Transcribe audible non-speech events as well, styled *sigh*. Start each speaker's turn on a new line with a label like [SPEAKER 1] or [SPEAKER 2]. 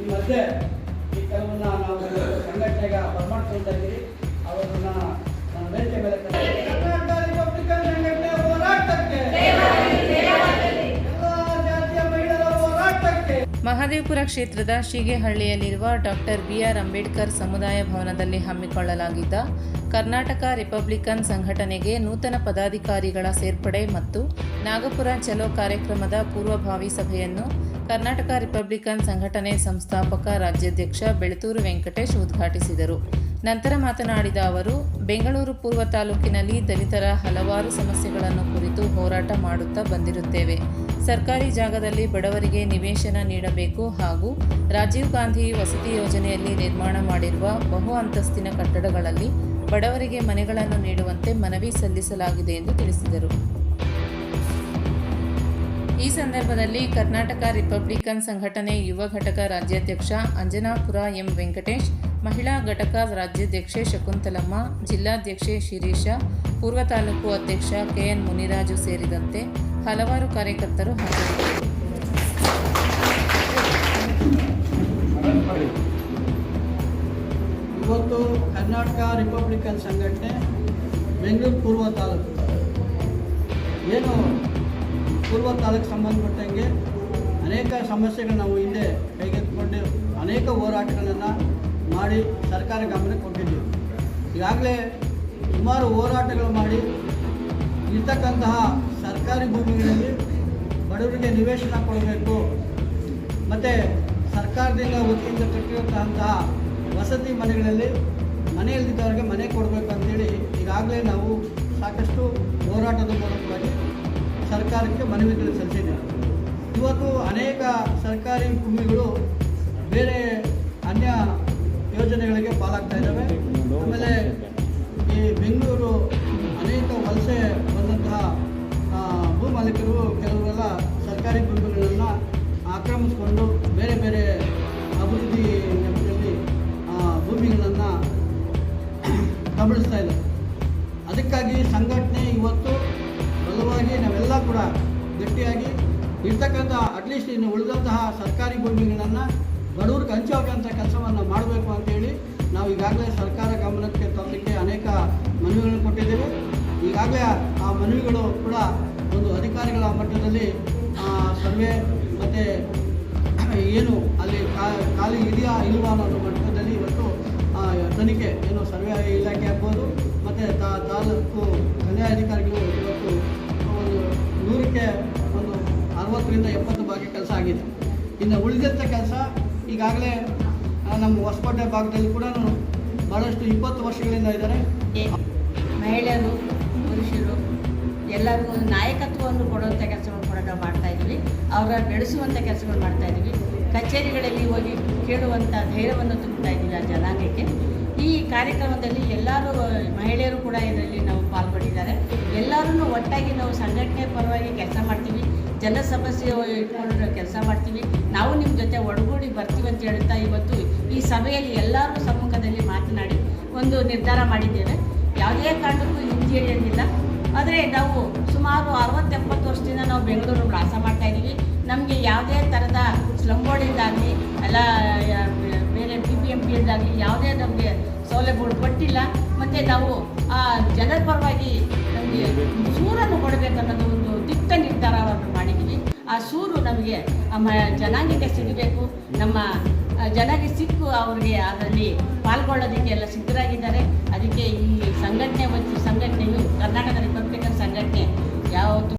[SPEAKER 1] ಈ ಮಧ್ಯೆ ಈ ಕೆಲವನ್ನ ನಾವು ಸಂಘಟನೆಗೆ ಬರ್ಮಾಡ್ಕೊಳ್ತಾ ಇದ್ದೀವಿ ಅವರನ್ನ ನನ್ನ ವೇದಿಕೆ ಮೇಲೆ
[SPEAKER 2] ಮಹದೇವಪುರ ಕ್ಷೇತ್ರದ ಶೀಗೆಹಳ್ಳಿಯಲ್ಲಿರುವ ಡಾಕ್ಟರ್ ಬಿಆರ್ ಅಂಬೇಡ್ಕರ್ ಸಮುದಾಯ ಭವನದಲ್ಲಿ ಹಮ್ಮಿಕೊಳ್ಳಲಾಗಿದ್ದ ಕರ್ನಾಟಕ ರಿಪಬ್ಲಿಕನ್ ಸಂಘಟನೆಗೆ ನೂತನ ಪದಾಧಿಕಾರಿಗಳ ಸೇರ್ಪಡೆ ಮತ್ತು ನಾಗಪುರ ಚಲೋ ಕಾರ್ಯಕ್ರಮದ ಪೂರ್ವಭಾವಿ ಸಭೆಯನ್ನು ಕರ್ನಾಟಕ ರಿಪಬ್ಲಿಕನ್ ಸಂಘಟನೆ ಸಂಸ್ಥಾಪಕ ರಾಜ್ಯಾಧ್ಯಕ್ಷ ಬೆಳತೂರು ವೆಂಕಟೇಶ್ ಉದ್ಘಾಟಿಸಿದರು. ನಂತರ ಮಾತನಾಡಿದ ಅವರು, ಬೆಂಗಳೂರು ಪೂರ್ವ ತಾಲೂಕಿನಲ್ಲಿ ದಲಿತರ ಹಲವಾರು ಸಮಸ್ಯೆಗಳನ್ನು ಕುರಿತು ಹೋರಾಟ ಮಾಡುತ್ತಾ ಬಂದಿರುತ್ತೇವೆ. ಸರ್ಕಾರಿ ಜಾಗದಲ್ಲಿ ಬಡವರಿಗೆ ನಿವೇಶನ ನೀಡಬೇಕು ಹಾಗೂ ರಾಜೀವ್ ಗಾಂಧಿ ವಸತಿ ಯೋಜನೆಯಲ್ಲಿ ನಿರ್ಮಾಣ ಮಾಡಿರುವ ಬಹು ಅಂತಸ್ತಿನ ಕಟ್ಟಡಗಳಲ್ಲಿ ಬಡವರಿಗೆ ಮನೆಗಳನ್ನು ನೀಡುವಂತೆ ಮನವಿ ಸಲ್ಲಿಸಲಾಗಿದೆ ಎಂದು ತಿಳಿಸಿದರು. ಈ ಸಂದರ್ಭದಲ್ಲಿ ಕರ್ನಾಟಕ ರಿಪಬ್ಲಿಕನ್ ಸಂಘಟನೆ ಯುವ ಘಟಕ ರಾಜ್ಯಾಧ್ಯಕ್ಷ ಅಂಜನಾಪುರ ಎಂ ವೆಂಕಟೇಶ್, ಮಹಿಳಾ ಘಟಕ ರಾಜ್ಯಾಧ್ಯಕ್ಷೆ ಶಕುಂತಲಮ್ಮ, ಜಿಲ್ಲಾಧ್ಯಕ್ಷೆ ಶಿರೀಶ ಪೂರ್ವ ತಾಲೂಕು ಅಧ್ಯಕ್ಷ ಕೆಎನ್ ಮುನಿರಾಜು ಸೇರಿದಂತೆ ಹಲವಾರು ಕಾರ್ಯಕರ್ತರು ಹಾಜರಿದ್ದರು.
[SPEAKER 1] ಇವತ್ತು ಕರ್ನಾಟಕ ರಿಪಬ್ಲಿಕನ್ ಸಂಘಟನೆ ಬೆಂಗಳೂರು ಪೂರ್ವ ತಾಲೂಕು. ಏನು ಪೂರ್ವ ತಾಲೂಕು ಸಂಬಂಧಪಟ್ಟಂಗೆ ಅನೇಕ ಸಮಸ್ಯೆಗಳು ನಾವು ಹಿಂದೆ ಕೈಗೆತ್ತಿಕೊಂಡು ಅನೇಕ ಹೋರಾಟಗಳನ್ನು ಮಾಡಿ ಸರ್ಕಾರ ಗಮನಕ್ಕೆ ಕೊಟ್ಟಿದ್ದೀವಿ. ಈಗಾಗಲೇ ಸುಮಾರು ಹೋರಾಟಗಳು ಮಾಡಿ ಇರ್ತಕ್ಕಂತಹ ಸರ್ಕಾರಿ ಭೂಮಿಗಳಲ್ಲಿ ಬಡವರಿಗೆ ನಿವೇಶನ ಕೊಡಬೇಕು. ಮತ್ತು ಸರ್ಕಾರದಿಂದ ವತಿಯಿಂದ ಕಟ್ಟಿರುವಂತಹ ವಸತಿ ಮನೆಗಳಲ್ಲಿ ಮನೆ ಇಲ್ದಿದ್ದವರಿಗೆ ಮನೆ ಕೊಡಬೇಕು ಅಂತೇಳಿ ಈಗಾಗಲೇ ನಾವು ಸಾಕಷ್ಟು ಹೋರಾಟದ ಮೂಲಕವಾಗಿ ಸರ್ಕಾರಕ್ಕೆ ಮನವಿಗಳು ಸಲ್ಲಿಸಿದ್ದೀವಿ ಇವತ್ತು ಅನೇಕ ಸರ್ಕಾರಿ ಭೂಮಿಗಳು ಬೇರೆ ಅನ್ಯ ಯೋಜನೆಗಳಿಗೆ ಪಾಲಾಗ್ತಾ ಇದ್ದಾವೆ. ಆಮೇಲೆ ಈ ಬೆಂಗಳೂರು ಅನೇಕ ವಲಸೆ ಬಂದಂತಹ ಭೂಮಾಲೀಕರು ಕೆಲವರೆಲ್ಲ ಸರ್ಕಾರಿ ಭೂಮಿಗಳನ್ನು ಆಕ್ರಮಿಸಿಕೊಂಡು ಬೇರೆ ಬೇರೆ ಅಭಿವೃದ್ಧಿ ನೆಪದಲ್ಲಿ ಭೂಮಿಗಳನ್ನು *clears throat* ಕಬಳಿಸ್ತಾ ಇದ್ದಾರೆ. ಅದಕ್ಕಾಗಿ ಸಂಘಟನೆ ಇವತ್ತು ಬಲವಾಗಿ ನಾವೆಲ್ಲ ಕೂಡ ಗಟ್ಟಿಯಾಗಿ ಇರ್ತಕ್ಕಂಥ ಅಟ್ಲೀಸ್ಟ್ ಇನ್ನು ಉಳಿದಂತಹ ಸರ್ಕಾರಿ ಭೂಮಿಗಳನ್ನು ಬಡವ್ರಿಗೆ ಹಂಚೋಕ್ಕಂಥ ಕೆಲಸವನ್ನು ಮಾಡಬೇಕು ಅಂತೇಳಿ ನಾವು ಈಗಾಗಲೇ ಸರ್ಕಾರ ಗಮನಕ್ಕೆ ತರಲಿಕ್ಕೆ ಅನೇಕ ಮನವಿಗಳನ್ನು ಕೊಟ್ಟಿದ್ದೇವೆ. ಈಗಾಗಲೇ ಆ ಮನವಿಗಳು ಕೂಡ ಒಂದು ಅಧಿಕಾರಿಗಳ ಮಟ್ಟದಲ್ಲಿ ಸರ್ವೆ ಮತ್ತು ಏನು ಅಲ್ಲಿ ಖಾಲಿ ಇದೆಯಾ ಇಲ್ವಾ ಅನ್ನೋ ಮಟ್ಟದಲ್ಲಿ ಇವತ್ತು ತನಿಖೆ, ಏನು ಸರ್ವೆ ಇಲಾಖೆ ಆಗ್ಬೋದು, ಮತ್ತು ತಾಲೂಕು ಕಂದಾಯ ಅರವತ್ತರಿಂದ ಎಪ್ಪತ್ತು ಭಾಗ ಕೆಲಸ ಆಗಿದೆ. ಇನ್ನು ಉಳಿದಂಥ ಕೆಲಸ ಈಗಾಗಲೇ ನಮ್ಮ ಹೊಸಕೋಟೆ ಭಾಗದಲ್ಲಿ ಕೂಡ ಭಾಳಷ್ಟು ಇಪ್ಪತ್ತು ವರ್ಷಗಳಿಂದ ಇದ್ದಾರೆ.
[SPEAKER 3] ಮಹಿಳೆಯರು, ಪುರುಷರು, ಎಲ್ಲರಿಗೂ ಒಂದು ನಾಯಕತ್ವವನ್ನು ಕೊಡುವಂಥ ಕೆಲಸಗಳು ಕೂಡ ನಾವು ಮಾಡ್ತಾ ಇದ್ದೀವಿ. ಅವರ ಬೆಳೆಸುವಂಥ ಕೆಲಸಗಳು ಮಾಡ್ತಾ ಇದ್ದೀವಿ. ಕಚೇರಿಗಳಲ್ಲಿ ಹೋಗಿ ಕೇಳುವಂಥ ಧೈರ್ಯವನ್ನು ತುಂಬುತ್ತಾ ಇದ್ದೀವಿ ಆ ಜನಾಂಗಕ್ಕೆ. ಈ ಕಾರ್ಯಕ್ರಮದಲ್ಲಿ ಎಲ್ಲರೂ ಮಹಿಳೆಯರು ಕೂಡ ಇದರಲ್ಲಿ ನಾವು ಪಾಲ್ಗೊಂಡಿದ್ದಾರೆ. ಎಲ್ಲರೂ ಒಟ್ಟಾಗಿ ನಾವು ಸಂಘಟನೆ ಪರವಾಗಿ ಕೆಲಸ ಮಾಡ್ತೀವಿ. ಜನ ಸಮಸ್ಯೆ ಇಟ್ಕೊಂಡು ಕೆಲಸ ಮಾಡ್ತೀವಿ. ನಾವು ನಿಮ್ಮ ಜೊತೆ ಒಡಗೂಡಿ ಬರ್ತೀವಿ ಅಂತ ಹೇಳ್ತಾ ಇವತ್ತು ಈ ಸಭೆಯಲ್ಲಿ ಎಲ್ಲರೂ ಸಮ್ಮುಖದಲ್ಲಿ ಮಾತನಾಡಿ ಒಂದು ನಿರ್ಧಾರ ಮಾಡಿದ್ದೇವೆ. ಯಾವುದೇ ಕಾರಣಕ್ಕೂ ಹಿಂಜರಿಯಂಗಿಲ್ಲ ಆದರೆ ನಾವು ಸುಮಾರು ಅರವತ್ತೆಪ್ಪತ್ತು ವರ್ಷದಿಂದ ನಾವು ಬೆಂಗಳೂರು ವಾಸ ಮಾಡ್ತಾ ಇದ್ದೀವಿ. ನಮಗೆ ಯಾವುದೇ ಥರದ ಸ್ಲಮ್ ಬೋರ್ಡಿಂದಾಗಲಿ ಎಲ್ಲ ಬೇರೆ ಬಿ ಬಿ ಎಂ ಪಿಯಿಂದಾಗಲಿ ಯಾವುದೇ ನಮಗೆ ಸೌಲಭ್ಯಗಳು ಕೊಟ್ಟಿಲ್ಲ. ಮತ್ತು ನಾವು ಆ ಜನರ ಪರವಾಗಿ ನಮಗೆ ಸೂರನ್ನು ಕೊಡಬೇಕನ್ನೋದು ನಮಗೆ ಜನಾಂಗಕ್ಕೆ ಸಿಗಬೇಕು, ನಮ್ಮ ಜನರಿಗೆ ಸಿಕ್ಕು ಅವ್ರಿಗೆ ಅದರಲ್ಲಿ ಪಾಲ್ಗೊಳ್ಳೋದಕ್ಕೆ ಎಲ್ಲ ಸಿದ್ಧರಾಗಿದ್ದಾರೆ. ಅದಕ್ಕೆ ಈ ಸಂಘಟನೆ ಮತ್ತು ಸಂಘಟನೆಯು ಕರ್ನಾಟಕದ ರಿಪಬ್ಲಿಕನ್ ಸಂಘಟನೆ ಯಾವತ್ತು